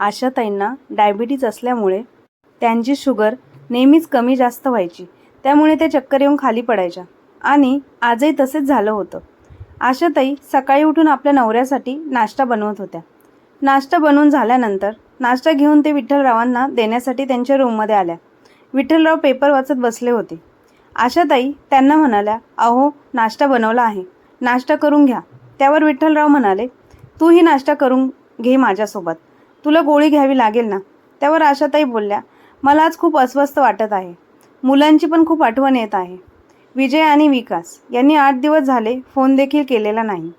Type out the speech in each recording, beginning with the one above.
आशाताईंना diabetes असल्यामुळे त्यांची sugar नेहमीच कमी जास्त व्हायची. त्यामुळे त्या चक्कर येऊन खाली पडायच्या. आणि आजही तसेच झालं होतं. आशाताई सकाळी उठून आपल्या नवऱ्यासाठी नाश्ता बनवत होत्या. नाश्ता बनवून झाल्यानंतर नाश्ता घेऊन ते विठ्ठलरावांना देण्यासाठी त्यांच्या रूममध्ये आल्या. विठ्ठलराव पेपर वाचत बसले होते. आशाताई त्यांना म्हणाल्या अहो नाश्ता बनवला आहे. नाश्ता करून घ्या. त्यावर विठ्ठलराव म्हणाले तूही नाश्ता करून घे माझ्यासोबत. तुला गोळी घ्यावी लागेल ना? त्यावर आशाताई बोलल्या. मला आज खूप अस्वस्थ वाटत आहे. मुलांची पण खूप आठवण येत आहे. विजय आणि विकास यांनी आठ दिवस झाले फोन देखील केलेला नाही.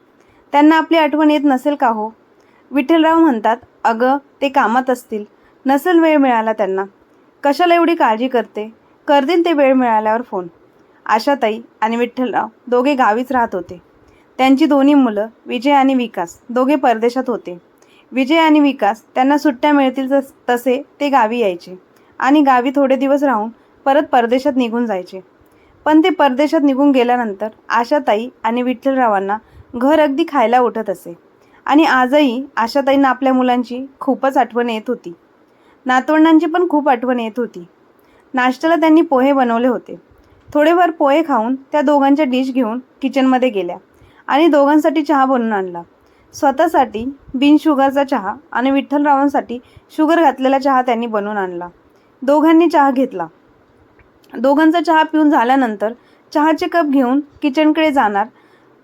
त्यांना आपली आठवण येत नसेल का हो? विठ्ठलराव म्हणतात अगं ते कामात असतील. नसेल वेळ मिळाला त्यांना. कशाला एवढी काळजी करते? करतील ते वेळ मिळाल्यावर फोन. आशाताई आणि विठ्ठलराव दोघे गावीच राहत होते. त्यांची दोन्ही मुलं विजय आणि विकास दोघे परदेशात होते. विजय आणि विकास त्यांना सुट्ट्या मिळतील तस तसे ते गावी यायचे. आणि गावी थोडे दिवस राहून परत परदेशात निघून जायचे. पण ते परदेशात निघून गेल्यानंतर आशाताई आणि विठ्ठलरावांना घर अगदी खायला उठत असे. आणि आजही आशाताईंना आपल्या मुलांची खूपच आठवण येत होती. नातवंडांची पण खूप आठवण येत होती. नाश्त्याला त्यांनी पोहे बनवले होते. थोडेफार पोहे खाऊन त्या दोघांच्या डिश घेऊन किचनमध्ये गेल्या आणि दोघांसाठी चहा बनवून आणला. स्वतःसाठी बिन शुगरचा चहा आणि विठ्ठलरावांसाठी शुगर घातलेला चहा त्यांनी बनवून आणला. दोघांनी चहा घेतला. दोघांचा चहा पिऊन झाल्यानंतर चहाचे कप घेऊन किचनकडे जाणार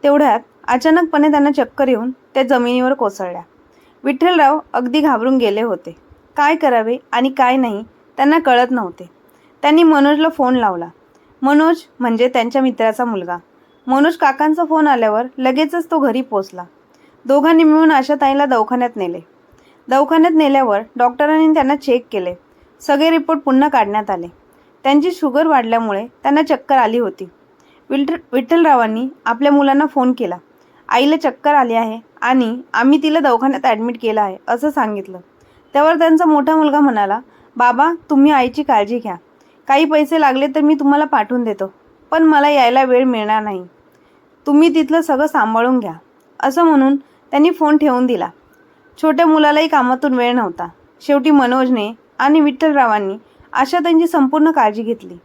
तेवढ्यात अचानकपणे त्यांना चक्कर येऊन त्या जमिनीवर कोसळल्या. विठ्ठलराव अगदी घाबरून गेले होते. काय करावे आणि काय नाही त्यांना कळत नव्हते. त्यांनी मनोजला फोन लावला. मनोज म्हणजे त्यांच्या मित्राचा मुलगा. मनोज काकांचा फोन आल्यावर लगेचच तो घरी पोचला. दोघांनी मिळून आशाताईला दवाखान्यात नेले. दवाखान्यात नेल्यावर डॉक्टरांनी त्यांना चेक केले. सगळे रिपोर्ट पुन्हा काढण्यात आले. त्यांची शुगर वाढल्यामुळे त्यांना चक्कर आली होती. विठ्ठल विठ्ठलरावांनी आपल्या मुलांना फोन केला. आईला चक्कर आली आहे आणि आम्ही तिला दवाखान्यात ॲडमिट केलं आहे असं सांगितलं. त्यावर त्यांचा मोठा मुलगा म्हणाला बाबा तुम्ही आईची काळजी घ्या. काही पैसे लागले तर मी तुम्हाला पाठवून देतो पण मला यायला वेळ मिळणार नाही. तुम्ही तिथलं सगळं सांभाळून घ्या. असं म्हणून त्यांनी फोन ठेवून दिला. छोट्या मुलालाही कामातून वेळ नव्हता. शेवटी मनोजने आणि विठ्ठलरावांनी आशाताईंची संपूर्ण काळजी घेतली.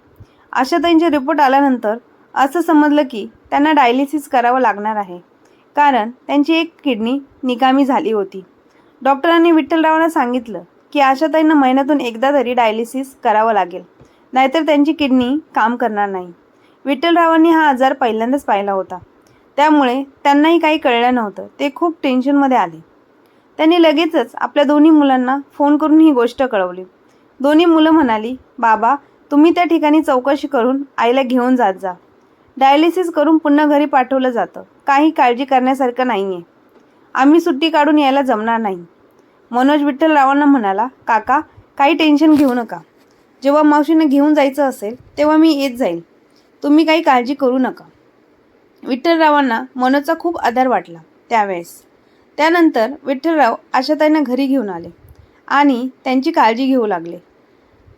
आशाताईंचे रिपोर्ट आल्यानंतर असं समजलं की त्यांना डायलिसिस करावं लागणार आहे. कारण त्यांची एक किडनी निकामी झाली होती. डॉक्टरांनी विठ्ठलरावांना सांगितलं की आशाताईंना महिन्यातून एकदा तरी डायलिसिस करावं लागेल. नाहीतर त्यांची किडनी काम करणार नाही. विठ्ठलरावांनी हा आजार पहिल्यांदाच पाहिला होता. त्यामुळे त्यांनाही काही कळलं नव्हतं. ते खूप टेन्शनमध्ये आले. त्यांनी लगेचच आपल्या दोन्ही मुलांना फोन करून ही गोष्ट कळवली. दोन्ही मुलं म्हणाली बाबा तुम्ही त्या ठिकाणी चौकशी करून आईला घेऊन जात जा. डायलिसिस करून पुन्हा घरी पाठवलं जातं. काही काळजी करण्यासारखं नाही आहे आम्ही सुट्टी काढून यायला जमणार नाही. मनोज विठ्ठलरावांना म्हणाला काका काही टेन्शन घेऊ नका. जेव्हा मावशीनं घेऊन जायचं असेल तेव्हा मी येत जाईल. तुम्ही काही काळजी करू नका. विठ्ठलरावांना मनोजचा खूप आधार वाटला त्यावेळेस. त्यानंतर विठ्ठलराव आशाताईंना घरी घेऊन आले आणि त्यांची काळजी घेऊ लागले.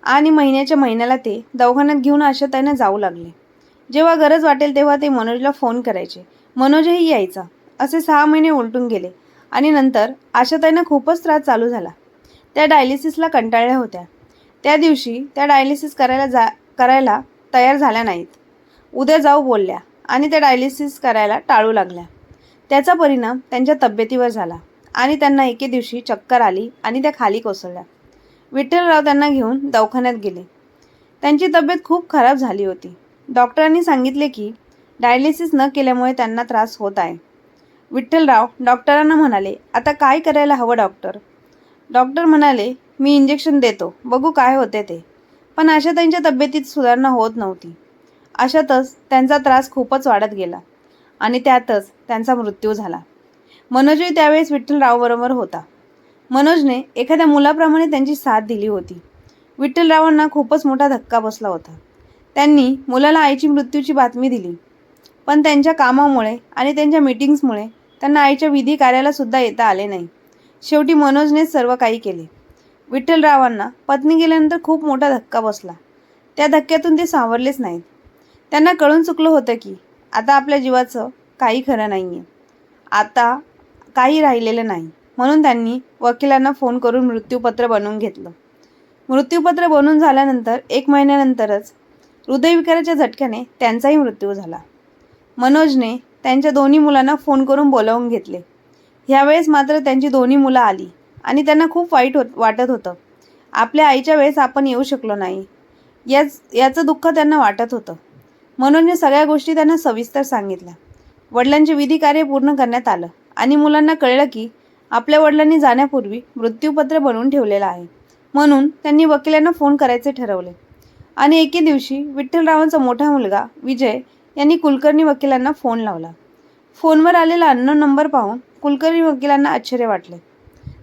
आणि महिन्याच्या महिन्याला ते दवाखान्यात घेऊन आशाताईंना जाऊ लागले. जेव्हा गरज वाटेल तेव्हा ते मनोजला फोन करायचे. मनोजही यायचा. असे सहा महिने उलटून गेले आणि नंतर आशाताईंना खूपच त्रास चालू झाला. त्या डायलिसिसला कंटाळल्या होत्या. त्या दिवशी त्या डायलिसिस करायला जा करायला तयार झाल्या नाहीत. उद्या जाऊ बोलल्या. आणि त्या डायलिसिस करायला टाळू लागल्या. त्याचा परिणाम त्यांच्या तब्येतीवर झाला आणि त्यांना एके दिवशी चक्कर आली आणि त्या खाली कोसळल्या. विठ्ठलराव त्यांना घेऊन दवाखान्यात गेले. त्यांची तब्येत खूप खराब झाली होती. डॉक्टरांनी सांगितले की डायलिसिस न केल्यामुळे त्यांना त्रास होत आहे. विठ्ठलराव डॉक्टरांना म्हणाले आता काय करायला हवं डॉक्टर? डॉक्टर म्हणाले मी इंजेक्शन देतो. बघू काय होते ते. पण अशा त्यांच्या तब्येतीत सुधारणा होत नव्हती. अशातच त्यांचा त्रास खूपच वाढत गेला आणि त्यातच त्यांचा मृत्यू झाला. मनोजही त्यावेळेस विठ्ठलरावबरोबर होता. मनोजने एखाद्या मुलाप्रमाणे त्यांची साथ दिली होती. विठ्ठलरावांना खूपच मोठा धक्का बसला होता. त्यांनी मुलाला आईची मृत्यूची बातमी दिली. पण त्यांच्या कामामुळे आणि त्यांच्या मीटिंग्समुळे त्यांना आईच्या विधी कार्याला सुद्धा येता आले नाही. शेवटी मनोजनेच सर्व काही केले. विठ्ठलरावांना पत्नी गेल्यानंतर खूप मोठा धक्का बसला. त्या धक्क्यातून ते सावरलेच नाहीत. त्यांना कळून चुकलं होतं की आता आपल्या जीवाचं काही खरं नाही आहे आता काही राहिलेलं नाही. म्हणून त्यांनी वकिलांना फोन करून मृत्यूपत्र बनवून घेतलं. मृत्यूपत्र बनवून झाल्यानंतर एक महिन्यानंतरच हृदयविकाराच्या झटक्याने त्यांचाही मृत्यू झाला. मनोजने त्यांच्या दोन्ही मुलांना फोन करून बोलावून घेतले. ह्यावेळेस मात्र त्यांची दोन्ही मुलं आली आणि त्यांना खूप वाईट होत वाटत होतं. आपल्या आईच्या वेळेस आपण येऊ शकलो नाही. याच याचं दुःख त्यांना वाटत होतं. मनोजने सगळ्या गोष्टी त्यांना सविस्तर सांगितल्या. वडिलांचे विधी कार्य पूर्ण करण्यात आलं आणि मुलांना कळलं की आपल्या वडिलांनी जाण्यापूर्वी मृत्यूपत्र बनवून ठेवलेलं आहे. म्हणून त्यांनी वकिलांना फोन करायचे ठरवले. आणि एके दिवशी विठ्ठलरावांचा मोठा मुलगा विजय यांनी कुलकर्णी वकिलांना फोन लावला. फोनवर आलेला अन्न नंबर पाहून कुलकर्णी वकिलांना आश्चर्य वाटले.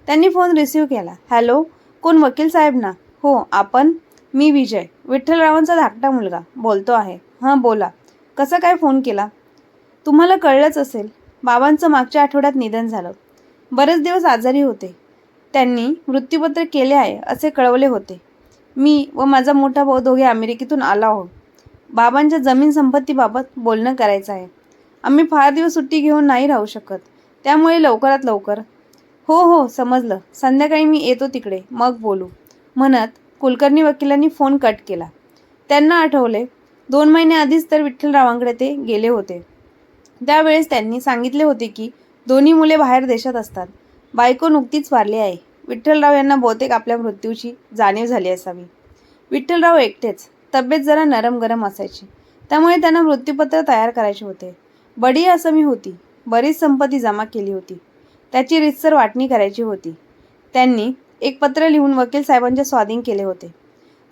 त्यांनी फोन रिसीव्ह केला. हॅलो कोण वकील साहेब ना? हो आपण मी विजय. विठ्ठलरावांचा धाकटा मुलगा. बोलतो आहे. हां बोला. कसं काय फोन केला? तुम्हाला कळलंच असेल. बाबांचं मागच्या आठवड्यात निधन झालं. बरेच दिवस आजारी होते. त्यांनी मृत्यूपत्र केले आहे असे कळवले होते. मी व माझा मोठा भाऊ दोघे अमेरिकेतून आला आहोत. बाबांच्या जमीन संपत्तीबाबत बोलणं करायचं आहे. आम्ही फार दिवस सुट्टी घेऊन नाही राहू शकत. त्यामुळे लवकरात लवकर. हो हो समजलं. संध्याकाळी मी येतो तिकडे. मग बोलू. म्हणत कुलकर्णी वकिलांनी फोन कट केला. त्यांना आठवले दोन महिने आधीच तर विठ्ठलरावांकडे ते गेले होते. त्यावेळेस त्यांनी सांगितले होते की दोन्ही मुले बाहेर देशात असतात. बायको नुकतीच वारली आहे. विठ्ठलराव यांना बहुतेक आपल्या मृत्यूची जाणीव झाली असावी. विठ्ठलराव एकटेच. तब्येत जरा नरम गरम असायची. त्यामुळे त्यांना मृत्यूपत्र तयार करायचे होते. बडी असमी होती. बरीच संपत्ती जमा केली होती. त्याची रितसर वाटणी करायची होती. त्यांनी एक पत्र लिहून वकील साहेबांच्या स्वाधीन केले होते.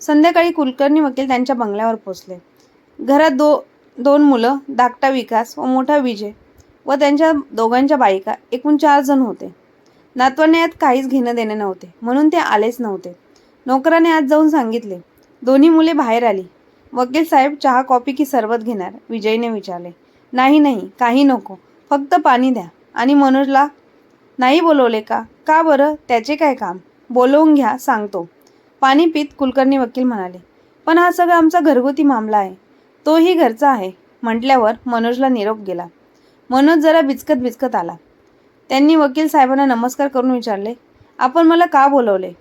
संध्याकाळी कुलकर्णी वकील त्यांच्या बंगल्यावर पोचले घरात दो दोन मुलं धाकटा विकास व मोठा विजय व त्यांच्या दोघांच्या बायका एकूण चार जण होते. नातवाने यात काहीच घेणं देणं नव्हते म्हणून ते आलेच नव्हते. नोकराने आज जाऊन सांगितले दोन्ही मुले बाहेर आली. वकील साहेब चहा कॉफी की सरबत घेणार? विजयने विचारले. नाही नाही काही नको. फक्त पाणी द्या. आणि मनोजला नाही बोलवले का? का बरं? त्याचे काय काम? बोलवून घ्या सांगतो. पाणीपित कुलकर्णी वकील म्हणाले पण हा सगळा आमचा घरगुती मामला आहे. तोही घरचा आहे म्हटल्यावर मनोजला निरोप गेला. मनोज जरा बिचकत बिचकत आला. त्यांनी वकील साहेबांना नमस्कार करून विचारले आपण मला का बोलवले?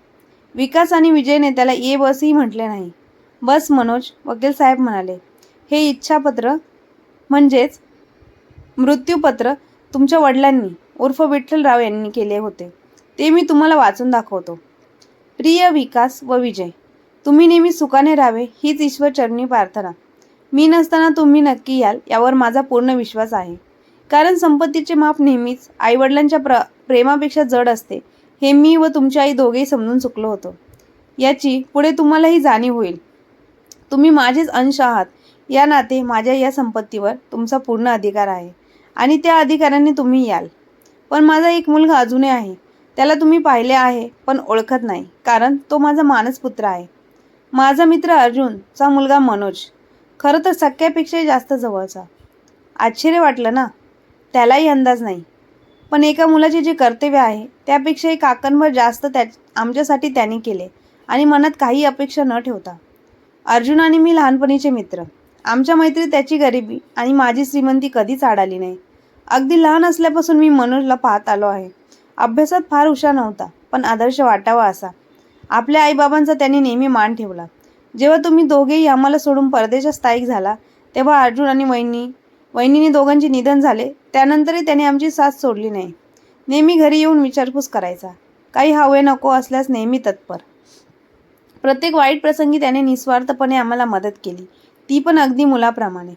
विकास आणि विजयने त्याला ये बसही म्हटले नाही. बस मनोज वकील साहेब म्हणाले हे इच्छापत्र म्हणजेच मृत्यूपत्र तुमच्या वडिलांनी उर्फ विठ्ठलराव यांनी केले होते. ते मी तुम्हाला वाचून दाखवतो. प्रिय विकास व विजय तुम्ही नेहमी सुखाने राहावे हीच ईश्वर चरणी प्रार्थना. मी नसताना तुम्ही नक्की याल यावर माझा पूर्ण विश्वास आहे. कारण संपत्तीचे माप नेहमीच आईवडिलांच्या प्र प्रेमापेक्षा जड असते हे मी व तुमची आई दोघेही समजून चुकलो होतो. याची पुढे तुम्हालाही जाणीव होईल. तुम्ही माझेच अंश आहात. या नाते माझ्या या संपत्तीवर तुमचा पूर्ण अधिकार आहे आणि त्या अधिकाराने तुम्ही याल. पण माझा एक मुलगा अजूनही आहे. त्याला तुम्ही पाहिले आहे पण ओळखत नाही कारण तो माझा मानसपुत्र आहे. माझा मित्र अर्जुनचा मुलगा मनोज खरं तर सख्यापेक्षाही जास्त जवळचा. आश्चर्य वाटलं ना? त्यालाही अंदाज नाही. पण एका मुलाचे जे कर्तव्य आहे त्यापेक्षाही काकांवर जास्त त्या आमच्यासाठी त्यांनी केले आणि मनात काही अपेक्षा न ठेवता. अर्जुन आणि मी लहानपणीचे मित्र. आमच्या मैत्रीत त्याची गरिबी आणि माझी श्रीमंती कधीच आडाली नाही. अगदी लहान असल्यापासून मी मनोजला पाहत आलो आहे. अभ्यासात फार हुशार नव्हता पण आदर्श वाटावा असा. आपल्या आईबाबांचा त्यांनी नेहमी मान ठेवला. जेव्हा तुम्ही दोघेही आम्हाला सोडून परदेशात स्थायिक झाला तेव्हा अर्जुन आणि वहिनी वहिनीने दोघांचे निधन झाले त्यानंतरही त्याने आमची साथ सोडली नाही. नेहमी घरी येऊन विचारपूस करायचा. काही हवे नको असल्यास नेहमी तत्पर. प्रत्येक वाईट प्रसंगी त्याने निस्वार्थपणे आम्हाला मदत केली. ती पण अगदी मुलाप्रमाणे.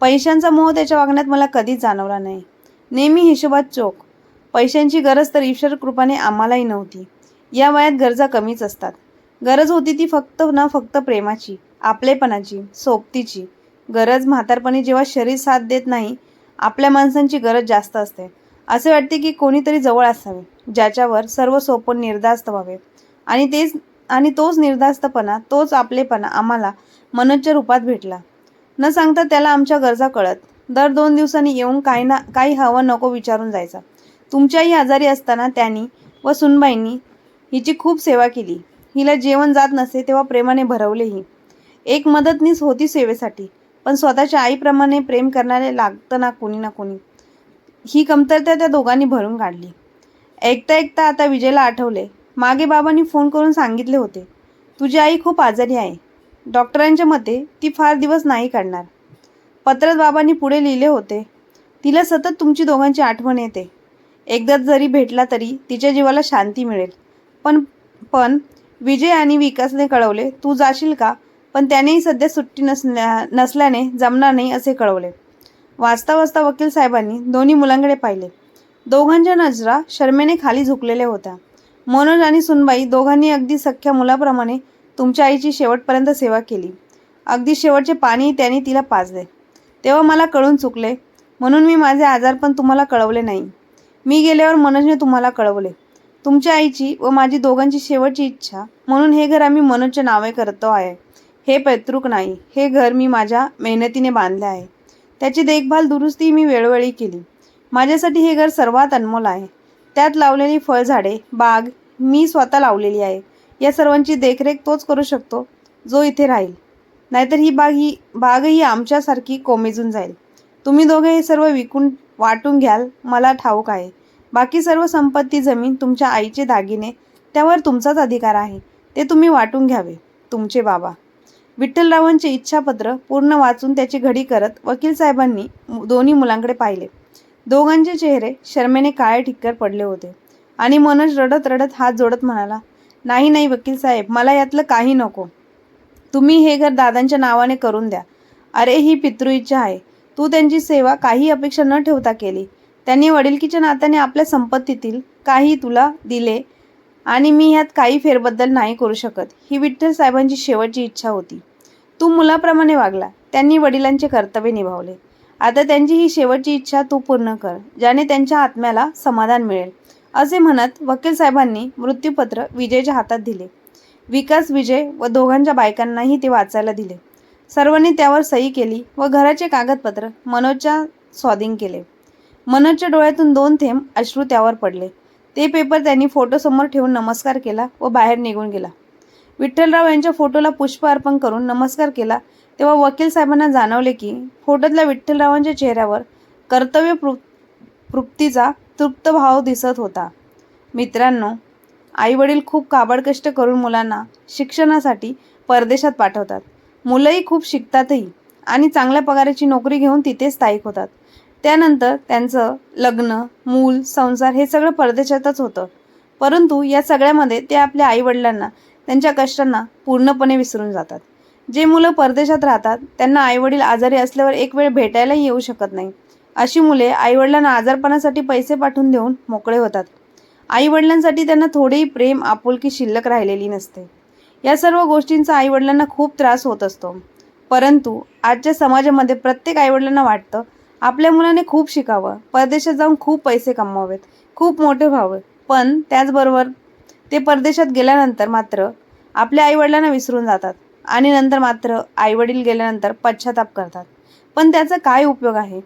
पैशांचा मोह त्याच्या वागण्यात मला कधीच जाणवला नाही. नेहमी हिशोबात चोख. पैशांची गरज तर ईश्वर कृपाने आम्हालाही नव्हती. या वयात गरजा कमीच असतात. गरज होती ती फक्त न फक्त प्रेमाची आपलेपणाची सोबतीची. गरज म्हातारपणी जेव्हा शरीर साथ देत नाही आपल्या माणसांची गरज जास्त असते. असे वाटते की कोणीतरी जवळ असावे ज्याच्यावर सर्व सोपं निर्धास्त व्हावे. आणि तेच आणि तोच निर्धास्तपणा तोच आपलेपणा आम्हाला मनोजच्या रूपात भेटला. न सांगता त्याला आमच्या गरजा कळत दर दोन दिवसांनी येऊन काही ना काही हवं नको विचारून जायचा. तुमच्याही आजारी असताना त्यांनी व सुनबाईंनी हिची खूप सेवा केली. हिला जेवण जात नसे तेव्हा प्रेमाने भरवलेही. एक मदतनीस होती सेवेसाठी पण स्वतःच्या आईप्रमाणे प्रेम करणारे लागतं ना कोणी ना कोणी. ही कमतरता त्या दोघांनी भरून काढली. ऐकता ऐकता आता विजयला आठवले. मागे बाबांनी फोन करून सांगितले होते तुझी आई खूप आजारी आहे. डॉक्टरांच्या मते ती फार दिवस नाही काढणार. पत्रात बाबांनी पुढे लिहिले होते तिला सतत तुमची दोघांची आठवण येते. एकदा जरी भेटला तरी तिच्या जीवाला शांती मिळेल. पण पण विजय आणि विकासने कळवले तू जाशील का? पण त्यानेही सध्या सुट्टी नसल्या नसल्याने जमणार नाही असे कळवले. वाचता वाचता वकील साहेबांनी दोन्ही मुलांकडे पाहिले. दोघांच्या नजरा शर्मेने खाली झुकलेल्या होत्या. मनोज आणि सुनबाई दोघांनी अगदी सख्या मुलाप्रमाणे तुमच्या आईची शेवटपर्यंत सेवा केली. अगदी शेवटचे पाणी त्यांनी तिला पाजले. तेव्हा मला कळून चुकले. म्हणून मी माझे आजारपण तुम्हाला कळवले नाही. मी गेल्यावर मनोजने तुम्हाला कळवले. तुमच्या आईची व माझी दोघांची शेवटची इच्छा म्हणून हे घर आम्ही मनोजच्या नावे करतो आहे. हे पैतृक नाही हे घर मी माझ्या मेहनतीने बांधले आहे. त्याची देखभाल दुरुस्ती मी वेळोवेळी केली. माझ्यासाठी हे घर सर्वात अनमोल आहे. त्यात लावलेली फळझाडे बाग मी स्वतः लावलेली आहे. या सर्वांची देखरेख तोच करू शकतो जो इथे राहील. नाहीतर ही बाग ही बागही आमच्यासारखी कोमेजून जाईल. तुम्ही दोघे हे सर्व विकून वाटून घ्याल मला ठाऊक आहे. बाकी सर्व संपत्ती जमीन तुमच्या आईचे दागिने त्यावर तुमचाच अधिकार आहे. ते तुम्ही वाटून घ्यावे तुमचे बाबा. विठ्ठलरावांचे इच्छापत्र पूर्ण वाचून त्याची घडी करत वकील साहेबांनी मु- दोन्ही मुलांकडे पाहिले. दोघांचे चेहरे शर्मेने काळे ठिक्कर पडले होते. आणि मनोज रडत रडत हात जोडत म्हणाला नाही नाही वकील साहेब मला यातलं काही नको. तुम्ही हे घर दादांच्या नावाने करून द्या. अरे ही पितृ इच्छा आहे. तू त्यांची सेवा काही अपेक्षा न ठेवता केली. त्यांनी वडिलकीच्या नात्याने आपल्या संपत्तीतील काही तुला दिले आणि मी ह्यात काही फेरबद्दल नाही करू शकत ही विठ्ठल साहेबांची शेवटची इच्छा होती. तू मुलाप्रमाणे वागला. त्यांनी वडिलांचे कर्तव्य निभावले. आता त्यांची ही शेवटची इच्छा तू पूर्ण कर ज्याने त्यांच्या आत्म्याला समाधान मिळेल. असे म्हणत वकील साहेबांनी मृत्यूपत्र विजयच्या हातात दिले. विकास विजय व दोघांच्या बायकांनाही ते वाचायला दिले. सर्वांनी त्यावर सही केली व घराचे कागदपत्र मनोजच्या स्वाधीन केले. मनोजच्या डोळ्यातून दोन थेंब अश्रू त्यावर पडले. ते पेपर त्यांनी फोटोसमोर ठेवून नमस्कार केला व बाहेर निघून गेला. विठ्ठलराव यांच्या फोटोला पुष्प अर्पण करून नमस्कार केला तेव्हा वकील साहेबांना जाणवले की फोटोतल्या विठ्ठलरावांच्या चेहऱ्यावर कर्तव्य पृ तृप्तीचा तृप्त भाव दिसत होता. मित्रांनो आईवडील खूप काबड कष्ट करून मुलांना शिक्षणासाठी परदेशात पाठवतात. मुलंही खूप शिकतातही आणि चांगल्या पगाराची नोकरी घेऊन तिथे स्थायिक होतात. त्यानंतर त्यांचं लग्न मूल संसार हे सगळं परदेशातच होतं. परंतु या सगळ्यामध्ये ते आपल्या आईवडिलांना त्यांच्या कष्टांना पूर्णपणे विसरून जातात. जे मुलं परदेशात राहतात त्यांना आईवडील आजारी असल्यावर एक वेळ भेटायलाही येऊ शकत नाही. अशी मुले आईवडिलांना आजारपणासाठी पैसे पाठवून देऊन मोकळे होतात. आईवडिलांसाठी त्यांना थोडेही प्रेम आपुलकी शिल्लक राहिलेली नसते. या सर्व गोष्टींचा आईवडिलांना खूप त्रास होत असतो. परंतु आजच्या समाजामध्ये प्रत्येक आईवडिलांना वाटतं आपल्या मुलाने खूप शिकावं. परदेशात जाऊन खूप पैसे कमवावेत खूप मोठे व्हावे पण त्याचबरोबर ते परदेशात गेल्यानंतर मात्र आपल्या आईवडिलांना विसरून जातात आणि नंतर मात्र आईवडील गेल्यानंतर पश्चाताप करतात. पण त्याचा काय उपयोग आहे?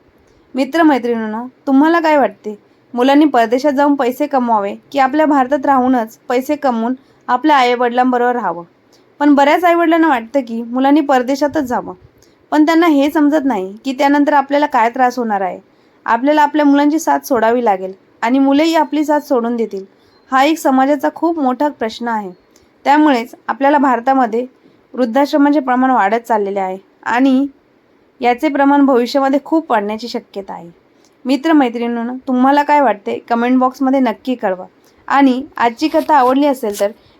मित्रमैत्रिणींना तुम्हाला काय वाटते? मुलांनी परदेशात जाऊन पैसे कमवावे की आपल्या भारतात राहूनच पैसे कमवून आपल्या आईवडिलांबरोबर राहावं. पण बऱ्याच आईवडिलांना वाटतं की मुलांनी परदेशातच जावं. पण त्यांना हे समजत नाही की त्यानंतर आपल्याला काय त्रास होणार आहे. आपल्याला आपल्या मुलांची साथ सोडावी लागेल आणि मुलेही आपली साथ सोडून देतील. हा एक समाजाचा खूप मोठा प्रश्न आहे. त्यामुळेच आपल्याला भारतामध्ये वृद्धाश्रमाचे प्रमाण वाढत चाललेले आहे आणि याचे प्रमाण भविष्यामध्ये खूप वाढण्याची शक्यता आहे. मित्रमैत्रिणींना तुम्हाला काय वाटते कमेंट बॉक्समध्ये नक्की कळवा. आणि आजची कथा आवडली असेल तर